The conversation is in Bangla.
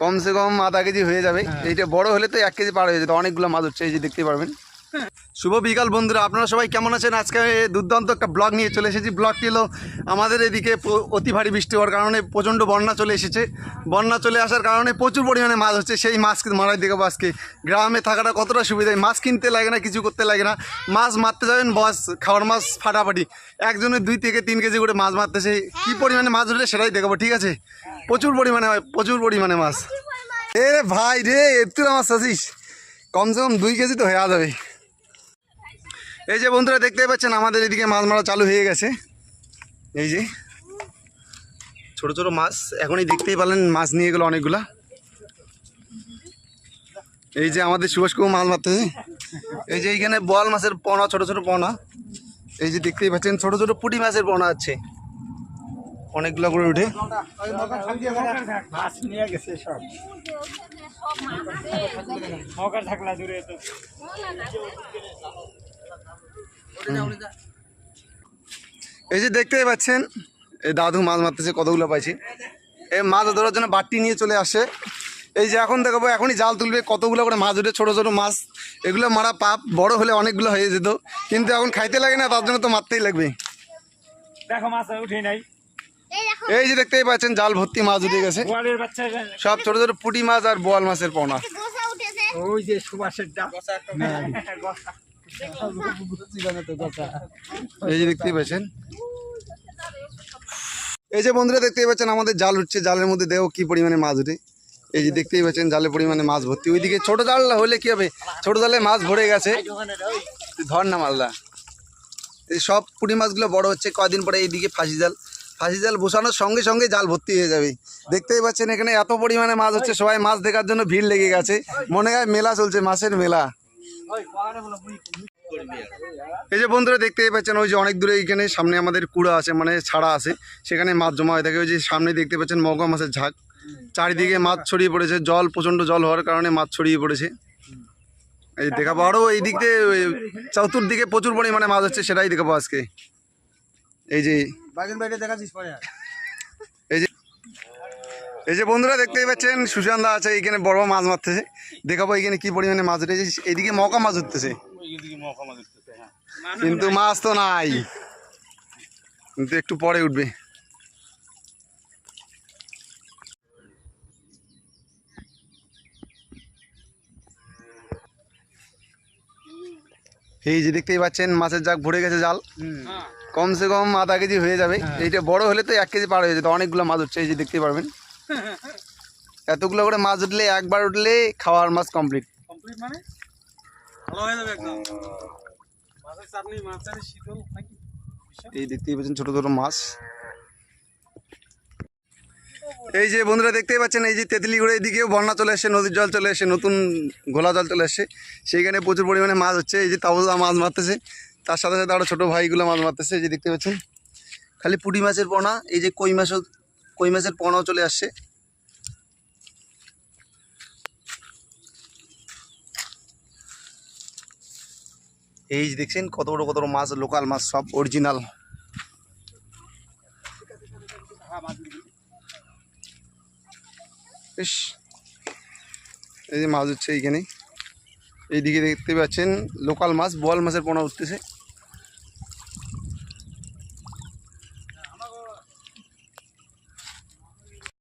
কমসে কম আধা কেজি হয়ে যাবে। এইটা বড় হলে তো এক কেজি পার হয়ে যেত। অনেকগুলো মাছ হচ্ছে এই যে দেখতে পারবেন। শুভ বিকাল বন্ধুরা। আপনারা সবাই কেমন আছেন? আজকে দুর্দান্ত একটা ব্লগ নিয়ে চলে এসেছি। ব্লগটি হলো আমাদের এদিকে অতি ভারী বৃষ্টি হওয়ার কারণে প্রচণ্ড বন্যা চলে এসেছে। বন্যা চলে আসার কারণে প্রচুর পরিমাণে মাছ হচ্ছে। সেই মাছ মারাই দেখাবো আজকে। গ্রামে থাকাটা কতটা সুবিধা? মাছ কিনতে লাগে না কিছু করতে লাগে না। মাছ মারতে যাবেন বস খাওয়ার মাছ ফাটাফাটি। একজনের দুই থেকে তিন কেজি করে মাছ মারতেছে। কী পরিমাণে মাছ উঠলে সেটাই দেখাবো ঠিক আছে? প্রচুর পরিমাণে হয়, প্রচুর পরিমাণে মাছ। এ ভাই রে একটু মাছ আছিস কমসে কম দুই কেজি তো হয়ে যাবে। এই যে বন্ধুরা, দেখতেই পাচ্ছেন আমাদের এদিকে মাছ মারা চালু হয়ে গেছে। এই যে, ছোট ছোট মাছ, এখনই দেখতেই পারলেন মাছ নিয়ে গেলো অনেকগুলা। এই যে আমাদের সুভাষ কুমার মাছ মারতেছে এই যে এইখানে বল মাছের পোনা, ছোট ছোট পোনা। এই যে দেখতেই পাচ্ছেন, ছোট ছোট পুঁটি মাছের পোনা আছে। অনেকগুলো করে উঠে। এই যে দেখতেই পাচ্ছেন এই দাদু মাছ মারতেছে কতগুলো পাইছি। এই মাছ ধরার জন্য বাটি নিয়ে চলে আসে। এই যে এখন দেখাবো এখনই জাল তুলবে কতগুলো করে মাছ উঠে ছোটো ছোটো মাছ। এগুলো মারা পাপ বড় হলে অনেকগুলো হয়ে যেত। কিন্তু এখন খাইতে লাগে না তার জন্য তো মারতেই লাগবে। দেখো মাছ উঠে নাই। এই যে দেখতেই পাচ্ছেন জাল ভর্তি মাছ উঠে গেছে। সব ছোট ছোট পুটি মাছ আর বোয়াল মাছের পোনা ওই যে সুবাসের এই যে দেখতেই পাচ্ছেন। এই যে বন্ধুরা দেখতেই পাচ্ছেন আমাদের জাল উঠছে। জালের মধ্যে দেখো কি পরিমাণে মাছ উঠে। এই যে দেখতেই পাচ্ছেন জালে পরিমাণে মাছ ভর্তি। ওইদিকে ছোট জাল হলে কি হবে? ছোট জালে মাছ ভরে গেছে। ধর না মালদা। এই সব পুঁটি মাছগুলো বড় হচ্ছে। কদিন পরে এইদিকে ফাঁসি জাল। ফাঁসি জাল বসানোর সঙ্গে সঙ্গে জাল ভর্তি হয়ে যাবে। দেখতেই পাচ্ছেন এখানে এত পরিমাণে মাছ হচ্ছে, সবাই মাছ দেখার জন্য ভিড় লেগে গেছে। মনে হয় মেলা চলছে, মাছের মেলা। এই যে বন্ধুরা, দেখতেই পাচ্ছেন, ওই যে অনেক দূরে এইখানে সামনে আমাদের কুড়া আছে মানে ছাড়া আছে। সেখানে মাছ জমা হয়ে থাকে, ওই যে সামনে দেখতে পাচ্ছেন মগা মাছের ঝাঁক। চারিদিকে মাছ ছড়িয়ে পড়েছে, জল প্রচণ্ড জল হওয়ার কারণে মাছ ছড়িয়ে পড়েছে। এই দেখাবো আরও এই দিক দিয়ে চতুর্দিকে প্রচুর পরিমাণে মাছ হচ্ছে, সেটাই দেখাবো আজকে। এই যে বাগেন বাইরে দেখাচ্ছিস পরে এই যে এই যে বন্ধুরা দেখতেই পাচ্ছেন সুশান্ত আছে এখানে বড় বড় মাছ মারতেছে। দেখাবো এখানে কি পরিমাণে মাছ উঠেছে এইদিকে মকা মাছ উঠতেছে কিন্তু মাছ তো নাই। কিন্তু একটু পরে উঠবে। এই যে দেখতেই পাচ্ছেন মাছের জাগ ভরে গেছে জাল। কমসে কম আধা কেজি হয়ে যাবে। এইটা বড় হলে তো এক কেজি পার হয়ে যেত অনেকগুলো মাছ উঠছে এই যে দেখতেই পারবেন। এতগুলো করে মাছ উঠলে একবার উঠলে খাওয়ার মাছ কমপ্লিট কমপ্লিট মানে? ভালো হয়ে যাবে একদম। মাছের চাটনি মাছের শীতল নাকি? এই দেখতেই পাচ্ছেন ছোট ছোট মাছ। এই যে বন্ধুরা দেখতেই পাচ্ছেন, এই যে তেঁতুলিগুড়ো দিকেও বন্যা চলে এসছে নদীর জল চলে এসছে নতুন ঘোলা জল চলে এসছে সেইখানে প্রচুর পরিমাণে মাছ হচ্ছে, এই যে তাবুদা মাছ মারতেছে। তার সাথে সাথে আরও ছোটো ভাইগুলো মাছ মারতেছে, এই যে দেখতে পাচ্ছেন। খালি পুঁটি মাছের পোনা, এই যে কই মাছও, কই মাছের পোনাও চলে আসছে। এই যে দেখছেন, কত বড় কত বড় মাছ, লোকাল মাছ, সব অরিজিনাল ইস, এই যে মাছ হচ্ছে এইখানে এইদিকে দেখতে পাচ্ছেন লোকাল মাছ, বোয়াল মাছের পোনা উঠতেছে।